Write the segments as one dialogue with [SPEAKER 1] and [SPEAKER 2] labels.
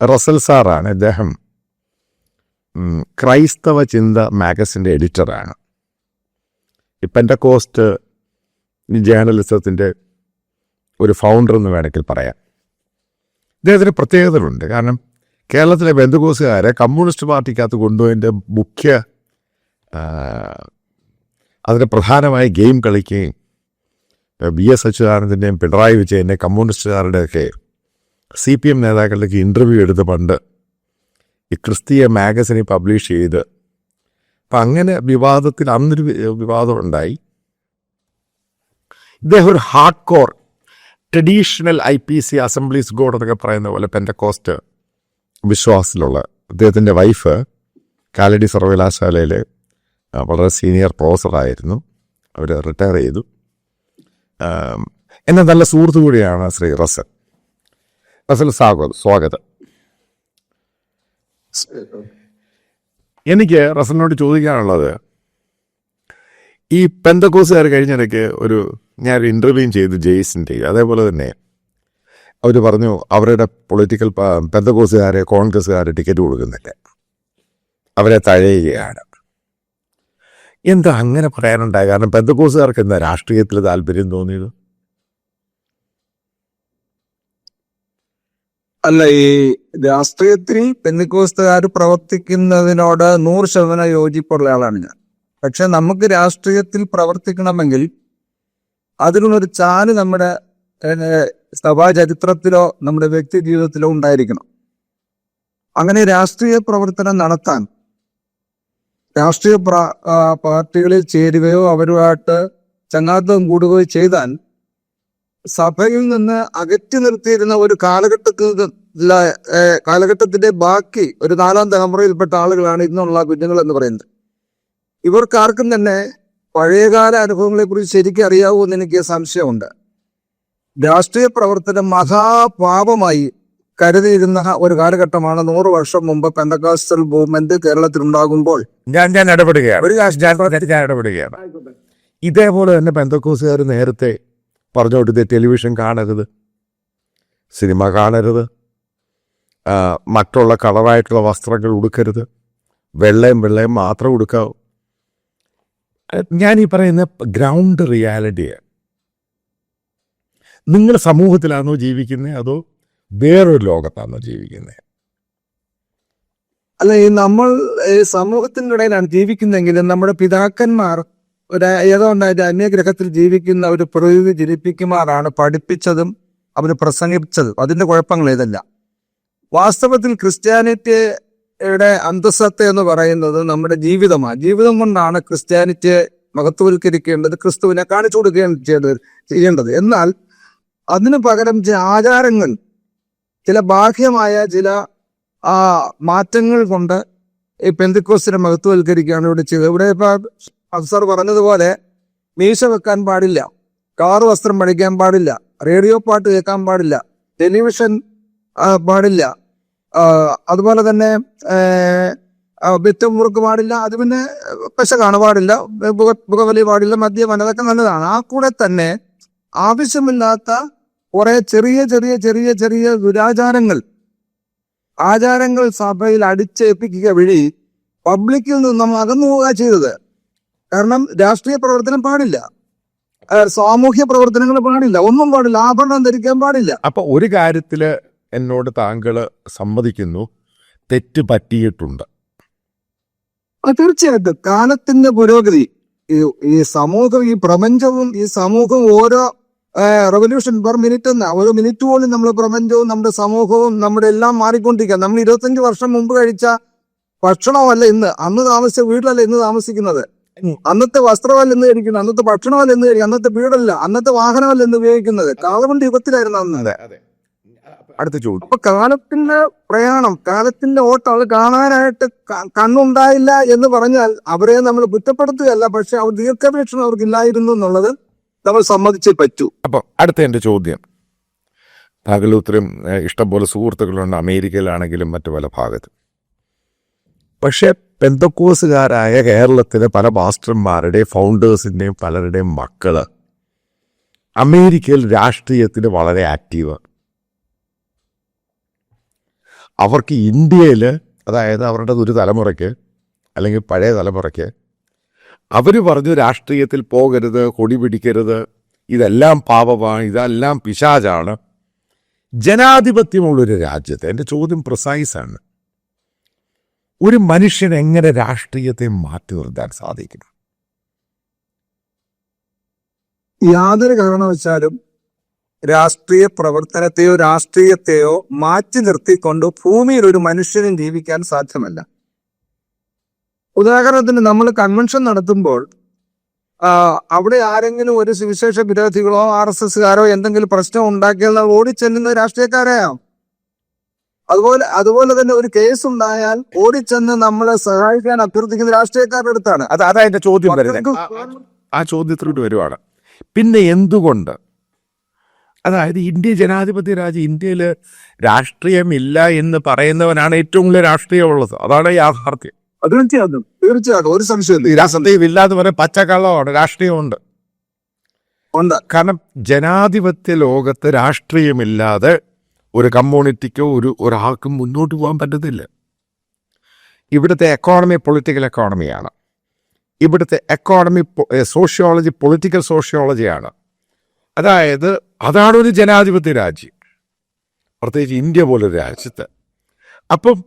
[SPEAKER 1] Russell സാറാണ് ഇദ്ദേഹം ക്രൈസ്തവ ചിന്ത മാഗസിന്റെ എഡിറ്ററാണ്. ഈ കോസ്റ്റ് ജേർണലിസത്തിന്റെ ഒരു ഫൗണ്ടർ എന്ന് വേണമെങ്കിൽ പറയാം. ഇദ്ദേഹത്തിന് പ്രത്യേകതകളുണ്ട്. കാരണം കേരളത്തിലെ ബന്ധുക്കോസുകാരെ കമ്മ്യൂണിസ്റ്റ് പാർട്ടിക്കകത്ത് കൊണ്ടുപോയതിന്റെ മുഖ്യ അതിന് പ്രധാനമായി ഗെയിം കളിക്കുകയും ബി എസ് അച്യുതാനന്ദന്റെയും പിണറായി വിജയന്റെയും കമ്മ്യൂണിസ്റ്റുകാരുടെയൊക്കെ സി പി എം നേതാക്കളുടെയൊക്കെ ഇന്റർവ്യൂ എടുത്ത് പണ്ട് ഈ ക്രിസ്തീയ മാഗസിനിൽ പബ്ലിഷ് ചെയ്ത്. അപ്പം അങ്ങനെ വിവാദത്തിൽ അന്നൊരു വിവാദം ഉണ്ടായി. ഇദ്ദേഹം ഒരു hardcore traditional I P C assemblies God എന്നൊക്കെ പറയുന്ന പോലെ പെന്റെ കോസ്റ്റ് വിശ്വാസത്തിലുള്ള അദ്ദേഹത്തിന്റെ വൈഫ് കാലടി സർവകലാശാലയിൽ വളരെ സീനിയർ പ്രൊഫസറായിരുന്നു അവർ റിട്ടയർ ചെയ്തു. എന്നെ നല്ല സുഹൃത്തു കൂടിയാണ് ശ്രീ റസൽ റസൽ സ്വാഗതം സ്വാഗതം. എനിക്ക് റസലിനോട് ചോദിക്കാനുള്ളത് ഈ പെന്തക്കോസുകാർ കഴിഞ്ഞിടയ്ക്ക് ഒരു ഞാൻ ഇന്റർവ്യൂ ചെയ്തു ജെയ്സിന്റെ അതേപോലെ തന്നെ അവർ പറഞ്ഞു അവരുടെ പൊളിറ്റിക്കൽ പെന്തക്കോസുകാരെ കോൺഗ്രസ്സുകാരെ ടിക്കറ്റ് കൊടുക്കുന്നില്ല. അവരെ തഴയുകയാണ്. എന്താ അങ്ങനെ പറയാനുണ്ടായി കാരണം പെന്തക്കോസുകാർക്ക് എന്താ രാഷ്ട്രീയത്തിൽ താല്പര്യം തോന്നിയത്?
[SPEAKER 2] അല്ല ഈ രാഷ്ട്രീയത്തിൽ പെന്നിക്കോസ്തുകാർ പ്രവർത്തിക്കുന്നതിനോട് നൂറ് ശതമാനം യോജിപ്പുള്ള ആളാണ് ഞാൻ. പക്ഷെ നമുക്ക് രാഷ്ട്രീയത്തിൽ പ്രവർത്തിക്കണമെങ്കിൽ അതിനുള്ളൊരു ചാൽ നമ്മുടെ സഭാ ചരിത്രത്തിലോ നമ്മുടെ വ്യക്തി ജീവിതത്തിലോ ഉണ്ടായിരിക്കണം. അങ്ങനെ രാഷ്ട്രീയ പ്രവർത്തനം നടത്താൻ രാഷ്ട്രീയ പാർട്ടികളിൽ ചേരുകയോ അവരുമായിട്ട് ചങ്ങാത്തം കൂടുകയോ ചെയ്താൽ സഭയിൽ നിന്ന് അകറ്റി നിർത്തിയിരുന്ന ഒരു കാലഘട്ടത്തിൽ കാലഘട്ടത്തിന്റെ ബാക്കി ഒരു നാലാം തലമുറയിൽപ്പെട്ട ആളുകളാണ് ഇന്നുള്ള കുഞ്ഞുങ്ങൾ എന്ന് പറയുന്നത്. ഇവർക്കാർക്കും തന്നെ പഴയകാല അനുഭവങ്ങളെ കുറിച്ച് ശരിക്കും അറിയാവൂ എന്ന് എനിക്ക് സംശയമുണ്ട്. രാഷ്ട്രീയ പ്രവർത്തനം മഹാപാപമായി കരുതിയിരുന്ന ഒരു കാലഘട്ടമാണ് നൂറ് വർഷം മുമ്പ് പെന്തകാസ്റ്റൽ മൂവ്മെന്റ് കേരളത്തിൽ ഉണ്ടാകുമ്പോൾ
[SPEAKER 1] ഞാൻ ഞാൻ ഇടപെടുകയാണ്. ഒരു ഞാൻ ഇടപെടുകയാണ്. ഇതേപോലെ തന്നെ പെന്തക്കോസുകാർ നേരത്തെ പറഞ്ഞു കൊടുത്തത് ടെലിവിഷൻ കാണരുത്. സിനിമ കാണരുത്. മറ്റുള്ള കളറായിട്ടുള്ള വസ്ത്രങ്ങൾ ഉടുക്കരുത്. വെള്ളയും വെള്ളയും മാത്രം ഉടുക്കാവൂ. ഞാൻ ഈ പറയുന്ന ഗ്രൗണ്ട് റിയാലിറ്റിയാണ് നിങ്ങൾ സമൂഹത്തിലാണോ ജീവിക്കുന്നത് അതോ വേറൊരു ലോകത്താണോ ജീവിക്കുന്നത്
[SPEAKER 2] അല്ല നമ്മൾ ഈ സമൂഹത്തിന്റെ ഇടയിലാണ് ജീവിക്കുന്നെങ്കിലും നമ്മുടെ പിതാക്കന്മാർ ഒരു ഏതോ ഉണ്ടായിട്ട് അന്യഗ്രഹത്തിൽ ജീവിക്കുന്ന ഒരു പ്രതിനിധി ജനിപ്പിക്കുമാറാണ് പഠിപ്പിച്ചതും അവർ പ്രസംഗിച്ചതും അതിന്റെ കുഴപ്പങ്ങൾ ഇതല്ല വാസ്തവത്തിൽ ക്രിസ്ത്യാനിറ്റിയുടെ അന്തസ്സത്ത എന്ന് പറയുന്നത് നമ്മുടെ ജീവിതമാണ് ജീവിതം കൊണ്ടാണ് ക്രിസ്ത്യാനിറ്റിയെ മഹത്വവൽക്കരിക്കേണ്ടത് ക്രിസ്തുവിനെ കാണിച്ചു കൊടുക്കുകയാണ് ചെയ്യേണ്ടത് ചെയ്യേണ്ടത്. എന്നാൽ അതിനു പകരം ചില ആചാരങ്ങൾ ചില ബാഹ്യമായ ചില ആ മാറ്റങ്ങൾ കൊണ്ട് ഈ പെന്തിക്കോസിനെ മഹത്വവൽക്കരിക്കുകയാണ് ഇവിടെ ചെയ്തത്. ഇവിടെ ഇപ്പൊ അഫ്സർ പറഞ്ഞതുപോലെ മീശ വെക്കാൻ പാടില്ല കാറ് വസ്ത്രം പഠിക്കാൻ പാടില്ല റേഡിയോ പാട്ട് കേൾക്കാൻ പാടില്ല ടെലിവിഷൻ പാടില്ല. അതുപോലെ തന്നെ വിത്ത് മുറുക്ക് പാടില്ല അത് പിന്നെ പശ പാടില്ല പുക- പുകവലി പാടില്ല മദ്യം അതൊക്കെ നല്ലതാണ്. ആ കൂടെ തന്നെ ആവശ്യമില്ലാത്ത കുറെ ചെറിയ ചെറിയ ചെറിയ ചെറിയ ദുരാചാരങ്ങൾ ആചാരങ്ങൾ സഭയിൽ അടിച്ചേൽപ്പിക്കുക വഴി പബ്ലിക്കിൽ നിന്നും അകന്നു പോവുക ചെയ്തത്. കാരണം രാഷ്ട്രീയ പ്രവർത്തനം പാടില്ല. സാമൂഹ്യ പ്രവർത്തനങ്ങൾ പാടില്ല. ഒന്നും പാടില്ല. ആഭരണം ധരിക്കാൻ പാടില്ല.
[SPEAKER 1] അപ്പൊ ഒരു കാര്യത്തിൽ എന്നോട് താങ്കൾ സമ്മതിക്കുന്നു. തെറ്റ് പറ്റിയിട്ടുണ്ട്.
[SPEAKER 2] തീർച്ചയായിട്ടും. കാലത്തിന്റെ പുരോഗതി ഈ ഈ സമൂഹം ഈ പ്രപഞ്ചവും ഈ സമൂഹവും ഓരോ റെവല്യൂഷൻ പെർ മിനിറ്റ് എന്ന ഓരോ മിനിറ്റ് പോലും നമ്മുടെ പ്രപഞ്ചവും നമ്മുടെ സമൂഹവും നമ്മുടെ എല്ലാം മാറിക്കൊണ്ടിരിക്കുക നമ്മൾ ഇരുപത്തഞ്ച് വർഷം മുമ്പ് കഴിച്ച ഭക്ഷണമല്ല ഇന്ന്. അന്ന് താമസിച്ച വീട്ടിലല്ല ഇന്ന് താമസിക്കുന്നത്. അന്നത്തെ വസ്ത്രമല്ല എന്ന് കഴിക്കുന്നത് അന്നത്തെ ഭക്ഷണമല്ല എന്ന് കഴിക്കുന്നത് അന്നത്തെ വീടല്ല അന്നത്തെ വാഹനമല്ല എന്ന് ഉപയോഗിക്കുന്നത് കാലകൊണ്ട് യുഗത്തിലായിരുന്നു അന്ന്.
[SPEAKER 1] അടുത്ത ചോദ്യം.
[SPEAKER 2] അപ്പൊ കാലത്തിന്റെ പ്രയാണം കാലത്തിന്റെ ഓട്ടം അത് കാണാനായിട്ട് കണ്ണുണ്ടായില്ല എന്ന് പറഞ്ഞാൽ അവരെ നമ്മൾ കുറ്റപ്പെടുത്തുകയല്ല പക്ഷെ അവർ ദീർഘവീക്ഷണം അവർക്കില്ലായിരുന്നു എന്നുള്ളത് നമ്മൾ സമ്മതിച്ചേ പറ്റൂ.
[SPEAKER 1] അപ്പൊ അടുത്ത എന്റെ ചോദ്യം. ഏഹ്, ഇഷ്ടംപോലെ സുഹൃത്തുക്കളുണ്ട് അമേരിക്കയിലാണെങ്കിലും മറ്റു പല ഭാഗത്തും. പക്ഷേ പെന്തക്കോസുകാരായ കേരളത്തിലെ പല മാസ്റ്റർമാരുടെയും ഫൗണ്ടേഴ്സിന്റെയും പലരുടെയും മക്കൾ അമേരിക്കയിൽ രാഷ്ട്രീയത്തിൽ വളരെ ആക്റ്റീവ് അവർക്ക് ഇന്ത്യയിൽ അതായത് അവരുടെ ഒരു തലമുറയ്ക്ക് അല്ലെങ്കിൽ പഴയ തലമുറയ്ക്ക് അവർ പറഞ്ഞു രാഷ്ട്രീയത്തിൽ പോകരുത് കൊടി പിടിക്കരുത് ഇതെല്ലാം പാപമാണ് ഇതെല്ലാം പിശാചാണ്. ജനാധിപത്യമുള്ളൊരു രാജ്യത്ത് എന്റെ ചോദ്യം പ്രിസൈസാണ് ഒരു മനുഷ്യൻ എങ്ങനെ രാഷ്ട്രീയത്തെ മാറ്റി നിർത്താൻ സാധിക്കും
[SPEAKER 2] യാതൊരു കാരണവശാലും രാഷ്ട്രീയ പ്രവർത്തനത്തെയോ രാഷ്ട്രീയത്തെയോ മാറ്റി നിർത്തിക്കൊണ്ട് ഭൂമിയിൽ ഒരു മനുഷ്യനും ജീവിക്കാൻ സാധ്യമല്ല. ഉദാഹരണത്തിന് നമ്മൾ കൺവെൻഷൻ നടത്തുമ്പോൾ അവിടെ ആരെങ്കിലും ഒരു സുവിശേഷ വിരോധികളോ ആർ എസ് എസ്കാരോ എന്തെങ്കിലും പ്രശ്നം ഉണ്ടാക്കിയാൽ ഓടിച്ചെല്ലുന്ന രാഷ്ട്രീയക്കാരെയാം അതുപോലെ അതുപോലെ തന്നെ ഒരു കേസ് ഉണ്ടായാൽ ഓടിച്ചെന്ന് നമ്മളെ സഹായിക്കാൻ അഭ്യർത്ഥിക്കുന്ന രാഷ്ട്രീയക്കാരുടെ അടുത്താണ്.
[SPEAKER 1] അത് അതാ ചോദ്യം വരുന്നത് ആ ചോദ്യത്തിലോട്ട് വരുവാണ്. പിന്നെ എന്തുകൊണ്ട്? അതായത് ഇന്ത്യ ജനാധിപത്യ രാജ്യം ഇന്ത്യയിൽ രാഷ്ട്രീയമില്ല എന്ന് പറയുന്നവനാണ് ഏറ്റവും കൂടുതൽ രാഷ്ട്രീയമുള്ളത്. അതാണ് യാഥാർത്ഥ്യം.
[SPEAKER 2] തീർച്ചയായിട്ടും തീർച്ചയായിട്ടും ഒരു
[SPEAKER 1] പറയാൻ പച്ചക്കള്ളമാണ് രാഷ്ട്രീയമുണ്ട്. കാരണം ജനാധിപത്യ ലോകത്ത് രാഷ്ട്രീയമില്ലാതെ ഒരു കമ്മ്യൂണിറ്റിക്കോ ഒരു ഒരാൾക്കും മുന്നോട്ട് പോകാൻ പറ്റത്തില്ല. ഇവിടുത്തെ എക്കോണമി പൊളിറ്റിക്കൽ എക്കോണമിയാണ് ഇവിടുത്തെ എക്കോണമി സോഷ്യോളജി പൊളിറ്റിക്കൽ സോഷ്യോളജിയാണ് അതായത് അതാണ് ഒരു ജനാധിപത്യ രാജ്യം. പ്രത്യേകിച്ച് ഇന്ത്യ പോലൊരു രാജ്യത്ത്. അപ്പം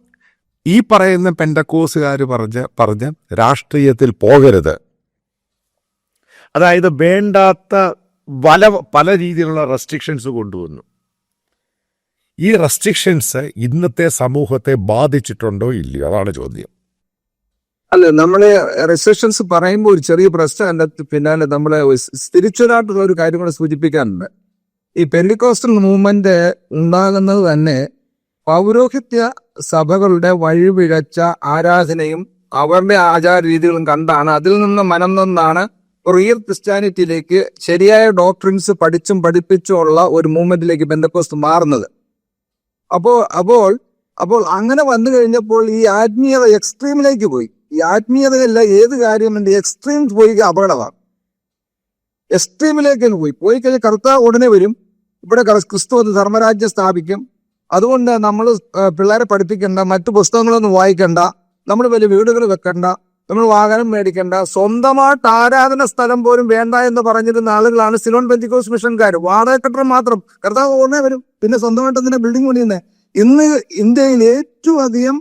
[SPEAKER 1] ഈ പറയുന്ന പെൻഡക്കോസുകാർ പറഞ്ഞ പറഞ്ഞ രാഷ്ട്രീയത്തിൽ പോകരുത്. അതായത് വേണ്ടാത്ത പല പല രീതിയിലുള്ള റെസ്ട്രിക്ഷൻസ് കൊണ്ടുവന്നു. ഈ റെസ്ട്രിക്ഷൻസ് ഇന്നത്തെ സമൂഹത്തെ ബാധിച്ചിട്ടുണ്ടോ ഇല്ലയോ? അതാണ് ചോദ്യം.
[SPEAKER 2] അല്ല നമ്മളെ റെസ്ട്രിക്ഷൻസ് പറയുമ്പോൾ ഒരു ചെറിയ പ്രശ്നം അതിന്റെ പിന്നാലെ നമ്മളെ സ്പിരിച്വലായിട്ടുള്ള ഒരു കാര്യം കൂടെ സൂചിപ്പിക്കാനുണ്ട്. ഈ പെൻഡിക്കോസ്റ്റൽ മൂവ്മെന്റ് ഉണ്ടാകുന്നത് തന്നെ പൗരോഹിത്യ സഭകളുടെ വഴിപിഴച്ച ആരാധനയും അവരുടെ ആചാര രീതികളും കണ്ടാണ്. അതിൽ നിന്ന് മനം നിന്നാണ് റിയൽ ക്രിസ്ത്യാനിറ്റിയിലേക്ക് ശരിയായ ഡോക്ട്രിൻസ് പഠിച്ചും പഠിപ്പിച്ചും ഉള്ള ഒരു മൂവ്മെന്റിലേക്ക് ബന്ധക്കോസ്റ്റ് മാറുന്നത്. അപ്പോൾ അപ്പോൾ അപ്പോൾ അങ്ങനെ വന്നു കഴിഞ്ഞപ്പോൾ ഈ ആത്മീയത എക്സ്ട്രീമിലേക്ക് പോയി. ഈ ആത്മീയതയല്ല ഏത് കാര്യമുണ്ട് എക്സ്ട്രീം പോയി അപകടമാണ്. എക്സ്ട്രീമിലേക്ക് പോയി. പോയി കഴിഞ്ഞാൽ കർത്താവ് ഉടനെ വരും. ഇവിടെ ക്രിസ്തു ധർമ്മരാജ്യം സ്ഥാപിക്കും. അതുകൊണ്ട് നമ്മൾ പിള്ളേരെ പഠിപ്പിക്കേണ്ട മറ്റു പുസ്തകങ്ങളൊന്നും വായിക്കണ്ട നമ്മൾ വലിയ വീടുകൾ വെക്കണ്ട നമ്മൾ വാഹനം മേടിക്കേണ്ട സ്വന്തമായിട്ട് ആരാധന സ്ഥലം പോലും വേണ്ട എന്ന് പറഞ്ഞിരുന്ന ആളുകളാണ് സിലോൺ ബെന്തിക്കോസ് മിഷൻകാർ വാടക കെട്ടിടം മാത്രം. കർത്താവ് ഉടനെ വരും. പിന്നെ സ്വന്തമായിട്ട് എന്തിനാ ബിൽഡിംഗ് പണിയുന്നത് ഇന്ന് ഇന്ത്യയിൽ ഏറ്റവും അധികം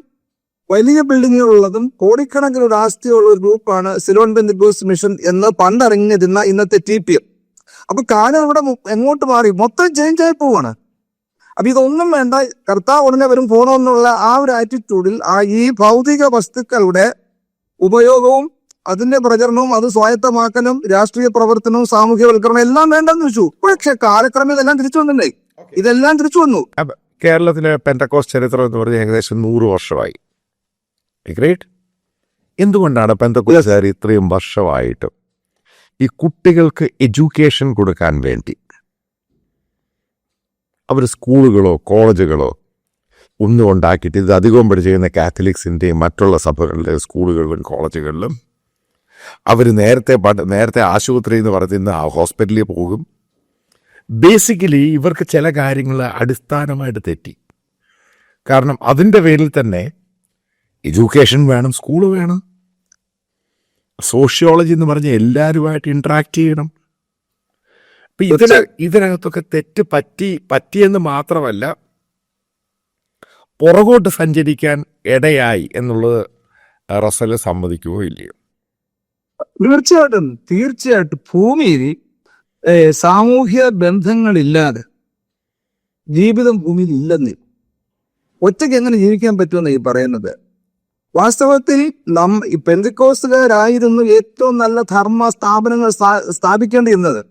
[SPEAKER 2] വലിയ ബിൽഡിങ്ങുകളുള്ളതും കോടിക്കണക്കിന് ഒരു ആസ്തിയുള്ള ഒരു ഗ്രൂപ്പാണ് സിലോൺ ബെന്തിക്കോസ് മിഷൻ എന്ന് പണ്ടറിഞ്ഞിരുന്ന ഇന്നത്തെ ടി പി എം അപ്പൊ കാലം ഇവിടെ എങ്ങോട്ട് മാറി? മൊത്തം ചേഞ്ച് ആയി പോവാണ്. അപ്പൊ ഇതൊന്നും വേണ്ട. കർത്താവ് ഉടനെ വരും പോണോന്നുള്ള ആ ഒരു ആറ്റിറ്റ്യൂഡിൽ ആ ഈ ഭൗതിക വസ്തുക്കളുടെ ഉപയോഗവും അതിന്റെ പ്രചരണവും അത് സ്വായത്തമാക്കലും രാഷ്ട്രീയ പ്രവർത്തനവും സാമൂഹ്യവൽക്കരണവും എല്ലാം വേണ്ടെന്ന് വെച്ചു. പക്ഷെ കാലക്രമം ഇതെല്ലാം തിരിച്ചു വന്നില്ലേ ഇതെല്ലാം തിരിച്ചു വന്നു.
[SPEAKER 1] കേരളത്തിലെ പെന്റക്കോസ് ചരിത്രം എന്ന് പറഞ്ഞാൽ ഏകദേശം നൂറ് വർഷമായി. ഗ്രേറ്റ് എന്തുകൊണ്ടാണ് പെന്തക്കോസുകാർ ഇത്രയും വർഷമായിട്ടും ഈ കുട്ടികൾക്ക് എഡ്യൂക്കേഷൻ കൊടുക്കാൻ വേണ്ടി? അവർ സ്കൂളുകളോ കോളേജുകളോ ഒന്നും ഉണ്ടാക്കിയിട്ട് ഇത് അധികവും പഠിച്ചിരുന്ന കാത്തലിക്സിന്റെയും മറ്റുള്ള സഭകളുടെ സ്കൂളുകളിലും കോളേജുകളിലും അവർ നേരത്തെ പഠ നേരത്തെ ആശുപത്രി എന്ന് പറയുന്ന ആ ഹോസ്പിറ്റലിൽ പോകും. ബേസിക്കലി ഇവർക്ക് ചില കാര്യങ്ങൾ അടിസ്ഥാനമായിട്ട് തെറ്റി. കാരണം അതിന്റെ പേരിൽ തന്നെ എഡ്യൂക്കേഷൻ വേണം സ്കൂൾ വേണം. സോഷ്യോളജി എന്ന് പറഞ്ഞാൽ എല്ലാവരുമായിട്ട് ഇൻട്രാക്ട് ചെയ്യണം. അപ്പം ഇതിന് ഇതിനകത്തൊക്കെ തെറ്റ് പറ്റി പറ്റിയെന്ന് മാത്രമല്ല പുറകോട്ട് സഞ്ചരിക്കാൻ ഇടയായി എന്നുള്ളത് റസൽ സമ്മതിക്കുകയോ ഇല്ലയോ?
[SPEAKER 2] തീർച്ചയായിട്ടും തീർച്ചയായിട്ടും. ഏ, സാമൂഹ്യ ബന്ധങ്ങളില്ലാതെ ജീവിതം ഭൂമിയിൽ ഇല്ലെന്ന്. ഒറ്റയ്ക്ക് എങ്ങനെ ജീവിക്കാൻ പറ്റുമെന്ന് ഈ പറയുന്നത്? വാസ്തവത്തിൽ നം പെന്തിക്കോസുകാരായിരുന്നു ഏറ്റവും നല്ല ധർമ്മ സ്ഥാപനങ്ങൾ സ്ഥാ- സ്ഥാപിക്കേണ്ടിയിരുന്നത്.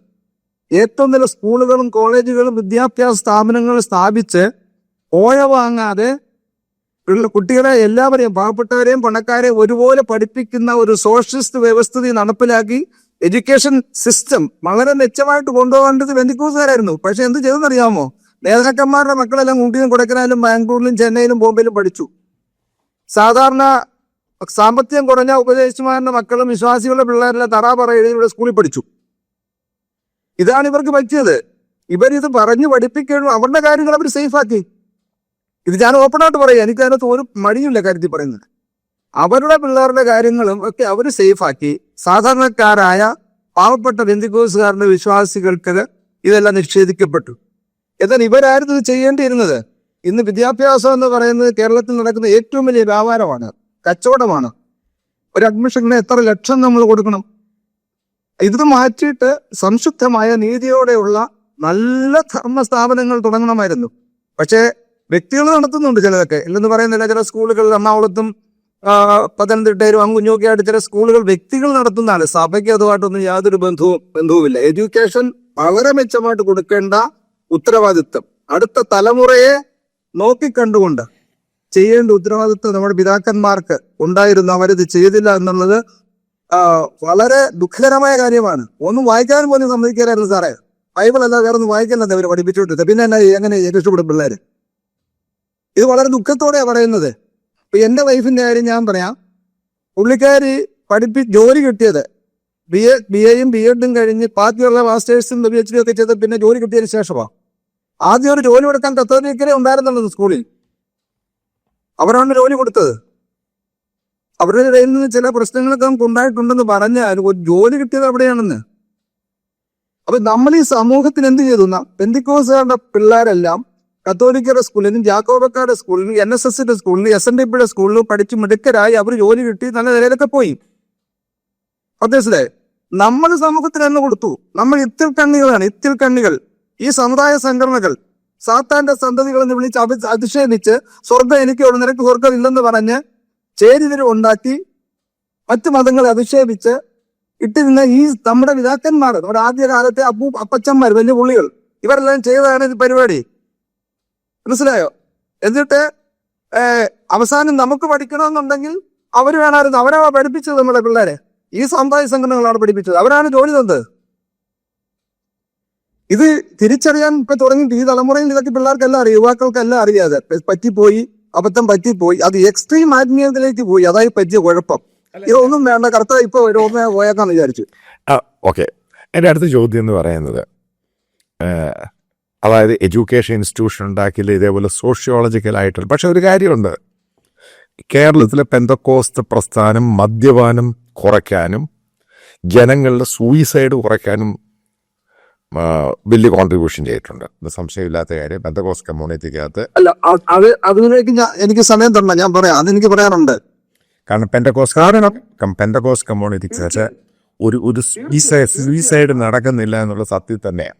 [SPEAKER 2] ഏറ്റവും നല്ല സ്കൂളുകളും കോളേജുകളും വിദ്യാഭ്യാസ സ്ഥാപനങ്ങളും സ്ഥാപിച്ച് ഓഴ വാങ്ങാതെ ഉള്ള കുട്ടികളെ എല്ലാവരെയും പാവപ്പെട്ടവരെയും പണക്കാരെയും ഒരുപോലെ പഠിപ്പിക്കുന്ന ഒരു സോഷ്യലിസ്റ്റ് വ്യവസ്ഥിതി നടപ്പിലാക്കി എഡ്യൂക്കേഷൻ സിസ്റ്റം വളരെ മെച്ചമായിട്ട് കൊണ്ടുപോകേണ്ടത് വെന്തിക്കൂസുകാരായിരുന്നു പക്ഷെ എന്ത് ചെയ്തെന്നറിയാമോ? നേതാക്കന്മാരുടെ മക്കളെല്ലാം ഊട്ടിയും കൊടക്കനാലും ബാംഗ്ലൂരിലും ചെന്നൈയിലും ബോംബെയിലും പഠിച്ചു. സാധാരണ സാമ്പത്തികം കുറഞ്ഞ ഉപദേശിമാരുടെ മക്കളും വിശ്വാസികളുടെ പിള്ളേരെല്ലാം തറാ എഴുതി ഇവിടെ സ്കൂളിൽ പഠിച്ചു. ഇതാണ് ഇവർക്ക് പറ്റിയത്. ഇവരിത് പറഞ്ഞു പഠിപ്പിക്കണം അവരുടെ കാര്യങ്ങൾ അവർ സേഫാക്കി ഇത് ഞാൻ ഓപ്പൺ ആയിട്ട് പറയുക എനിക്കതിനകത്ത് ഒരു മടിയില്ല കാര്യത്തിൽ പറയുന്നത്. അവരുടെ പിള്ളേരുടെ കാര്യങ്ങളും ഒക്കെ അവർ സേഫാക്കി സാധാരണക്കാരായ പാവപ്പെട്ട ബന്ധുക്കോസുകാരുടെ വിശ്വാസികൾക്ക് ഇതെല്ലാം നിഷേധിക്കപ്പെട്ടു. എന്നാൽ ഇവരായിരുന്നു ഇത് ചെയ്യേണ്ടിയിരുന്നത്. ഇന്ന് വിദ്യാഭ്യാസം എന്ന് പറയുന്നത് കേരളത്തിൽ നടക്കുന്ന ഏറ്റവും വലിയ വ്യാപാരമാണ് കച്ചവടമാണ്. ഒരു അഡ്മിഷന് എത്ര ലക്ഷം നമ്മൾ കൊടുക്കണം? ഇത് മാറ്റിയിട്ട് സംശുദ്ധമായ നീതിയോടെയുള്ള നല്ല ധർമ്മ സ്ഥാപനങ്ങൾ തുടങ്ങണമായിരുന്നു. പക്ഷേ വ്യക്തികൾ നടത്തുന്നുണ്ട് ചിലതൊക്കെ. ഇല്ലെന്ന് പറയുന്നില്ല ചില സ്കൂളുകളിൽ എറണാകുളത്തും പത്തനംതിട്ടയിലും അങ്ങുഞ്ഞൊക്കെ ആയിട്ട് ചില സ്കൂളുകൾ വ്യക്തികൾ നടത്തുന്നതാണ് സഭയ്ക്ക് അതുമായിട്ടൊന്നും യാതൊരു ബന്ധവും ബന്ധവുമില്ല. എഡ്യൂക്കേഷൻ വളരെ മെച്ചമായിട്ട് കൊടുക്കേണ്ട ഉത്തരവാദിത്വം. അടുത്ത തലമുറയെ നോക്കിക്കണ്ടുകൊണ്ട് ചെയ്യേണ്ട ഉത്തരവാദിത്വം നമ്മുടെ പിതാക്കന്മാർക്ക് ഉണ്ടായിരുന്നു. അവരിത് ചെയ്തില്ല എന്നുള്ളത് വളരെ ദുഃഖകരമായ കാര്യമാണ്. ഒന്നും വായിക്കാൻ പോലും സമ്മതിക്കാനായിരുന്നു സാറേ. ബൈബിൾ അല്ല വേറെ ഒന്നും വായിക്കാനല്ല അവർ പഠിപ്പിച്ചുകൊണ്ടിരുന്നത്. പിന്നെ എന്നാ എങ്ങനെ രക്ഷപ്പെടും പിള്ളേര്? ഇത് വളരെ ദുഃഖത്തോടെയാണ് പറയുന്നത്. ഇപ്പൊ എന്റെ വൈഫിന്റെ കാര്യം ഞാൻ പറയാം. പുള്ളിക്കാരി പഠിപ്പി ജോലി കിട്ടിയത്. ബി എ ബി എയും ബി എഡും കഴിഞ്ഞ് ബാക്കിയുള്ള മാസ്റ്റേഴ്സും പി എച്ച് ഡി ഒക്കെ ചെയ്ത് പിന്നെ ജോലി കിട്ടിയതിന് ശേഷമാണ് ആദ്യം ഒരു ജോലി കൊടുക്കാൻ തത്വനിക്കലേ ഉണ്ടായിരുന്നുള്ളത് സ്കൂളിൽ അവരാണ് ജോലി കൊടുത്തത്. അവരുടെ ഇടയിൽ നിന്ന് ചില പ്രശ്നങ്ങളൊക്കെ നമുക്ക് ഉണ്ടായിട്ടുണ്ടെന്ന് പറഞ്ഞാൽ ഒരു ജോലി കിട്ടിയത് അവിടെയാണെന്ന്. അപ്പൊ നമ്മൾ ഈ സമൂഹത്തിന് എന്ത് ചെയ്തു? പെന്തിക്കോസുകാരുടെ പിള്ളേരെല്ലാം കത്തോലിക്കരുടെ സ്കൂളിലും ജാക്കോബക്കാരുടെ സ്കൂളിലും എൻ എസ് എസിന്റെ സ്കൂളിലും എസ് എൻ ഡി പിയുടെ സ്കൂളിലും പഠിച്ച് മിടുക്കരായി അവർ ജോലി കിട്ടി നല്ല നിലയിലൊക്കെ പോയി. അദ്ദേഹത്തിലെ നമ്മൾ സമൂഹത്തിന് എന്ന് കൊടുത്തു. നമ്മൾ ഇത്തിൽ കണ്ണികളാണ് ഇത്തിൽ കണ്ണികൾ. ഈ സമുദായ സംഘടനകൾ സാത്താന്റെ സന്തതികൾ എന്ന് വിളിച്ച് അഭി അധിക്ഷേപിച്ച് സ്വർഗം എനിക്കുള്ളൂ നിനക്ക് സ്വർഗം ഇല്ലെന്ന് പറഞ്ഞ് ചേരിതിരി ഉണ്ടാക്കി മറ്റു മതങ്ങളെ അധിക്ഷേപിച്ച് ഇട്ടിരുന്ന ഈ നമ്മുടെ പിതാക്കന്മാർ നമ്മുടെ ആദ്യകാലത്തെ അപ്പൂ അപ്പച്ചന്മാർ വലിയ പുള്ളികൾ ഇവരെല്ലാം ചെയ്തതാണ് ഈ പരിപാടി. മനസ്സിലായോ? എന്നിട്ട് അവസാനം നമുക്ക് പഠിക്കണമെന്നുണ്ടെങ്കിൽ അവർ വേണമായിരുന്നു. അവരാ പഠിപ്പിച്ചത് നമ്മുടെ പിള്ളേരെ. ഈ സമുദായ സംഘടനകളാണ് പഠിപ്പിച്ചത്. അവരാണ് ജോലി തന്നത്. ഇത് തിരിച്ചറിയാൻ ഇപ്പൊ തുടങ്ങിയിട്ട് ഈ തലമുറയിൽ ഇതൊക്കെ പിള്ളേർക്കെല്ലാം അറിയാം യുവാക്കൾക്കെല്ലാം അറിയാതെ പറ്റിപ്പോയി അബദ്ധം പറ്റിപ്പോയി അത് എക്സ്ട്രീം ആത്മീയതയിലേക്ക് പോയി. അതായി പറ്റിയ കുഴപ്പം. ഇതൊന്നും വേണ്ട കറുത്ത ഇപ്പൊ ഓർമ്മ പോയേക്കാന്ന് വിചാരിച്ചു.
[SPEAKER 1] ഓക്കെ. എന്റെ അടുത്ത ചോദ്യം എന്ന് പറയുന്നത് അതായത് എഡ്യൂക്കേഷൻ ഇൻസ്റ്റിറ്റ്യൂഷൻ ഉണ്ടാക്കിയില്ല ഇതേപോലെ സോഷ്യോളജിക്കലായിട്ടുള്ള പക്ഷെ ഒരു കാര്യമുണ്ട്. കേരളത്തിലെ പെന്തക്കോസ്ത പ്രസ്ഥാനം മദ്യപാനം കുറയ്ക്കാനും ജനങ്ങളുടെ സൂയിസൈഡ് കുറയ്ക്കാനും വലിയ കോൺട്രിബ്യൂഷൻ ചെയ്തിട്ടുണ്ട്. സംശയമില്ലാത്ത കാര്യം. പെന്തക്കോസ് കമ്മ്യൂണിറ്റിക്കകത്ത്
[SPEAKER 2] അല്ല അത് അതിലേക്ക് എനിക്ക് സമയം തരണം. ഞാൻ പറയാം. അതെനിക്ക് പറയാനുണ്ട്.
[SPEAKER 1] കാരണം പെന്തക്കോസ് കാരണം പെന്തക്കോസ് കമ്മ്യൂണിറ്റിക്കകത്ത് ഒരു ഒരു സൂയിസൈഡ് നടക്കുന്നില്ല എന്നുള്ള സത്യം തന്നെയാണ്.